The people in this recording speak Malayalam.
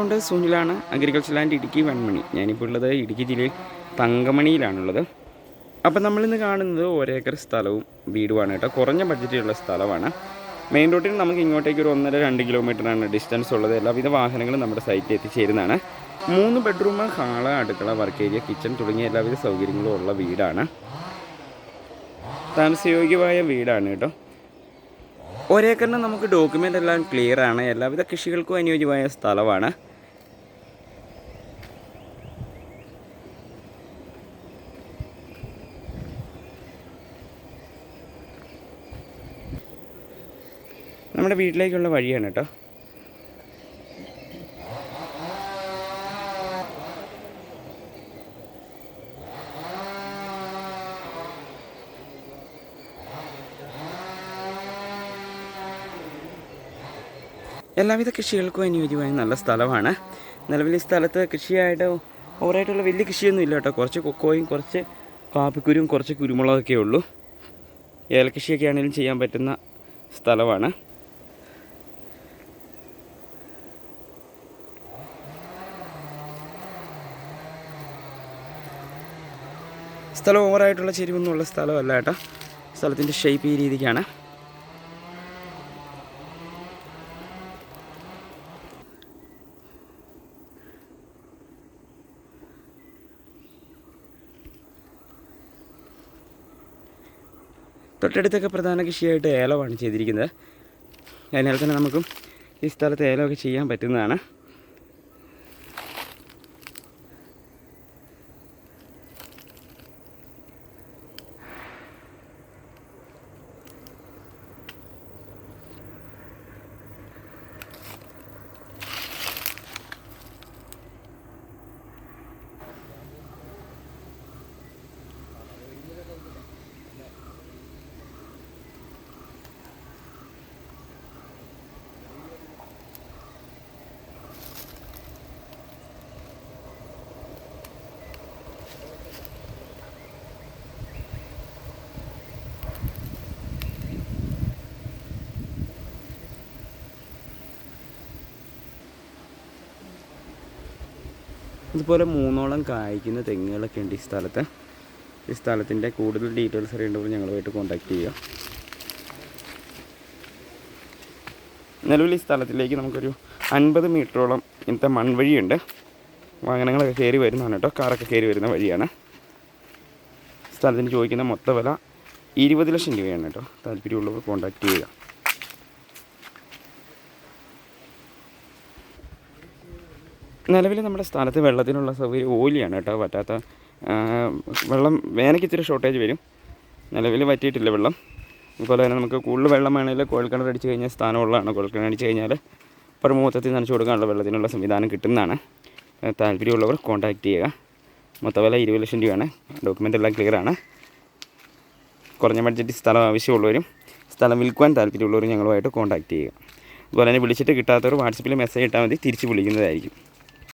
ഉണ്ട്. സുനിലാണ് അഗ്രികൾച്ചർ ലാൻഡ് ഇടുക്കി വൺമണി. ഞാനിപ്പോൾ ഉള്ളത് ഇടുക്കി ജില്ലയിൽ തങ്കമണിയിലാണുള്ളത്. അപ്പം നമ്മളിന്ന് കാണുന്നത് ഒരേക്കർ സ്ഥലവും വീടുമാണ് കേട്ടോ. കുറഞ്ഞ ബഡ്ജറ്റിലുള്ള സ്ഥലമാണ്. മെയിൻ റോട്ടിൽ നമുക്ക് ഇങ്ങോട്ടേക്ക് ഒരു ഒന്നര രണ്ട് കിലോമീറ്ററാണ് ഡിസ്റ്റൻസ് ഉള്ളത്. എല്ലാവിധ വാഹനങ്ങളും നമ്മുടെ സൈറ്റിൽ എത്തിച്ചേരുന്നതാണ്. മൂന്ന് ബെഡ്റൂം ഹാൾ അടുക്കള വർക്ക് ഏരിയ കിച്ചൺ തുടങ്ങിയ എല്ലാവിധ സൗകര്യങ്ങളും ഉള്ള വീടാണ്. താമസയോഗ്യമായ വീടാണ് കേട്ടോ. ഒരേക്കറിന് നമുക്ക് ഡോക്യുമെന്റ് എല്ലാം ക്ലിയർ ആണ്. എല്ലാവിധ കൃഷികൾക്കും അനുയോജ്യമായ സ്ഥലമാണ്. നമ്മുടെ വീട്ടിലേക്കുള്ള വഴിയാണ് കേട്ടോ എല്ലാവിധ കൃഷികൾക്കും അനുയോജ്യമായ നല്ല സ്ഥലമാണ്. നിലവിൽ ഈ സ്ഥലത്ത് കൃഷിയായിട്ട് ഓവറായിട്ടുള്ള വലിയ കൃഷിയൊന്നും ഇല്ല കേട്ടോ. കുറച്ച് കൊക്കോയും കുറച്ച് കാപ്പിക്കുരും കുറച്ച് കുരുമുളകൊക്കെ ഉള്ളൂ. ഏലകൃഷിയൊക്കെ ആണെങ്കിലും ചെയ്യാൻ പറ്റുന്ന സ്ഥലമാണ്. സ്ഥലം ഓവറായിട്ടുള്ള ചെരിവൊന്നുമുള്ള സ്ഥലമല്ല കേട്ടോ. സ്ഥലത്തിന്റെ ഷേപ്പ് ഈ രീതിക്കാണ്. തൊട്ടടുത്തൊക്കെ പ്രധാന കൃഷിയായിട്ട് ഏലമാണ് ചെയ്തിരിക്കുന്നത്. അതിനാൽ തന്നെ നമുക്കും ഈ സ്ഥലത്ത് ഏലമൊക്കെ ചെയ്യാൻ പറ്റുന്നതാണ്. ഇതുപോലെ മൂന്നോളം കായ്ക്കുന്ന തെങ്ങുകളൊക്കെ ഉണ്ട് ഈ സ്ഥലത്ത്. ഈ സ്ഥലത്തിന്റെ കൂടുതൽ ഡീറ്റെയിൽസ് അറിയേണ്ടപ്പോൾ ഞങ്ങളുമായിട്ട് കോൺടാക്ട് ചെയ്യുക. നിലവിൽ ഈ സ്ഥലത്തിലേക്ക് നമുക്കൊരു അൻപത് മീറ്ററോളം ഇന്നത്തെ മൺവഴിയുണ്ട്. വാഹനങ്ങളൊക്കെ കയറി വരുന്നതാണ് കേട്ടോ. കാറൊക്കെ കയറി വരുന്ന വഴിയാണ്. സ്ഥലത്തിന് ചോദിക്കുന്ന മൊത്ത വില ഇരുപത് ലക്ഷം രൂപയാണ് കേട്ടോ. താല്പര്യമുള്ളവർ കോൺടാക്റ്റ് ചെയ്യുക. നിലവിൽ നമ്മുടെ സ്ഥലത്ത് വെള്ളത്തിനുള്ള സൗകര്യം ഓലിയാണ് കേട്ടോ പറ്റാത്ത വെള്ളം വേനയ്ക്ക് ഇച്ചിരി ഷോർട്ടേജ് വരും. നിലവിൽ പറ്റിയിട്ടില്ല വെള്ളം. അതുപോലെ തന്നെ നമുക്ക് കൂടുതൽ വെള്ളം വേണമെങ്കിൽ കുഴൽക്കിണർ അടിച്ച് കഴിഞ്ഞാൽ സ്ഥാനമുള്ളതാണ്. കുഴൽക്കിണർ അടിച്ച് കഴിഞ്ഞാൽ ഇപ്പോൾ മൊത്തത്തിൽ നനച്ചു കൊടുക്കാനുള്ള വെള്ളത്തിനുള്ള സംവിധാനം കിട്ടുന്നതാണ്. താല്പര്യമുള്ളവർ കോൺടാക്റ്റ് ചെയ്യുക. മൊത്തവില ഇരുപത് ലക്ഷം രൂപയാണ്. ഡോക്യുമെന്റ് എല്ലാം ക്ലിയറാണ് കുറഞ്ഞ ബഡ്ജറ്റ് സ്ഥലം ആവശ്യമുള്ളവരും സ്ഥലം വിൽക്കുവാൻ താല്പര്യമുള്ളവരും ഞങ്ങളുമായിട്ട് കോൺടാക്റ്റ് ചെയ്യുക. അതുപോലെ തന്നെ വിളിച്ചിട്ട് കിട്ടാത്തവർ വാട്സപ്പിൽ മെസ്സേജ് ഇട്ടാൽ മതി. തിരിച്ച് വിളിക്കുന്നതായിരിക്കും.